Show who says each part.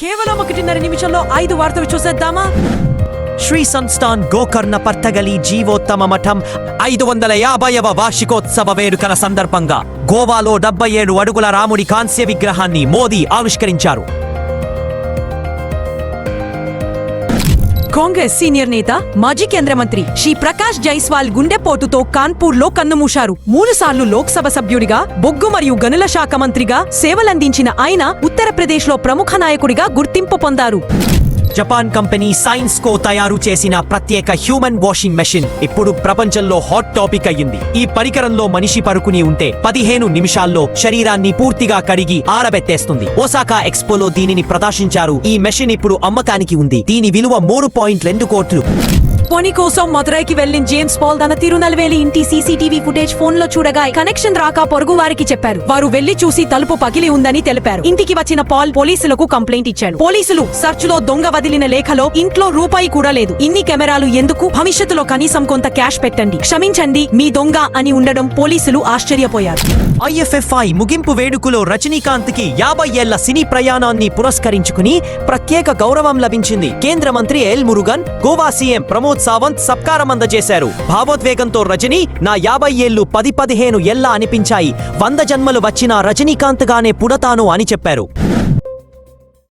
Speaker 1: కేవలం ఒకటిన్నర నిమిషంలో ఐదు వార్తలు చూసేద్దామా?
Speaker 2: శ్రీ సంస్థాన్ గోకర్ణ పర్తగలి జీవోత్తమ మఠం ఐదు వందల యాభైవ వార్షికోత్సవ వేడుకల సందర్భంగా గోవాలో డెబ్బై ఏడు అడుగుల రాముడి కాంస్య విగ్రహాన్ని మోదీ ఆవిష్కరించారు.
Speaker 1: కాంగ్రెస్ సీనియర్ నేత మాజీ కేంద్ర మంత్రి శ్రీ ప్రకాష్ జైస్వాల్ గుండెపోటుతో కాన్పూర్లో కన్నుమూశారు. మూడు సార్లు లోక్సభ సభ్యుడిగా బొగ్గు మరియు గనుల శాఖ మంత్రిగా సేవలందించిన ఆయన ఉత్తరప్రదేశ్లో ప్రముఖ నాయకుడిగా గుర్తింపు పొందారు.
Speaker 2: జపాన్ కంపెనీ సైన్స్ కో తయారు చేసిన ప్రత్యేక హ్యూమన్ వాషింగ్ మెషిన్ ఇప్పుడు ప్రపంచంలో హాట్ టాపిక్ అయ్యింది. ఈ పరికరంలో మనిషి పరుకుని ఉంటే పదిహేను నిమిషాల్లో శరీరాన్ని పూర్తిగా కడిగి ఆరబెట్టేస్తుంది. ఓసాకా ఎక్స్పోలో దీనిని ప్రదర్శించారు. ఈ మెషిన్ ఇప్పుడు అమ్మకానికి ఉంది. దీని విలువ మూడు పాయింట్ రెండు కోట్లు.
Speaker 1: పని కోసం మదురైకి వెళ్ళిన జేమ్స్ పాల్ తన తిరునల్వేలి ఇంటి సీసీటీవీ ఫుటేజ్ ఫోన్లో చూడగా కనెక్షన్ రాక పొరుగు వారికి చెప్పారు. వారు వెళ్ళి చూసి తలుపు పగిలి ఉందని తెలిపారు. ఇంటికి వచ్చిన పాల్ పోలీసులకు కంప్లైంట్ ఇచ్చాడు. పోలీసులు సర్చ్లో దొంగ వదిలిన లేఖలో ఇంట్లో రూపాయి కూడా లేదు. ఇన్ని కెమెరాలు ఎందుకు? భవిష్యత్తులో కనీసం కొంత క్యాష్ పెట్టండి. క్షమించండి మీ దొంగ అని ఉండడం పోలీసులు ఆశ్చర్యపోయారు.
Speaker 2: ఐఎఫ్ఎఫ్ఐ ముగింపు వేడుకలో రజనీకాంత్కి యాభై ఏళ్ళ సినీ ప్రయాణాన్ని పురస్కరించుకుని ప్రత్యేక గౌరవం లభించింది కేంద్ర మంత్రి ఎల్ మురుగన్ గోవా సీఎం ప్రమోద్ సావంత్ సత్కారం అందజేశారు. భావోద్వేగంతో రజనీ నా యాభై ఏళ్ళు పది పదిహేను ఎల్లా అనిపించాయి. వంద జన్మలు వచ్చిన రజనీకాంత్ గానే పుడతాను అని చెప్పారు.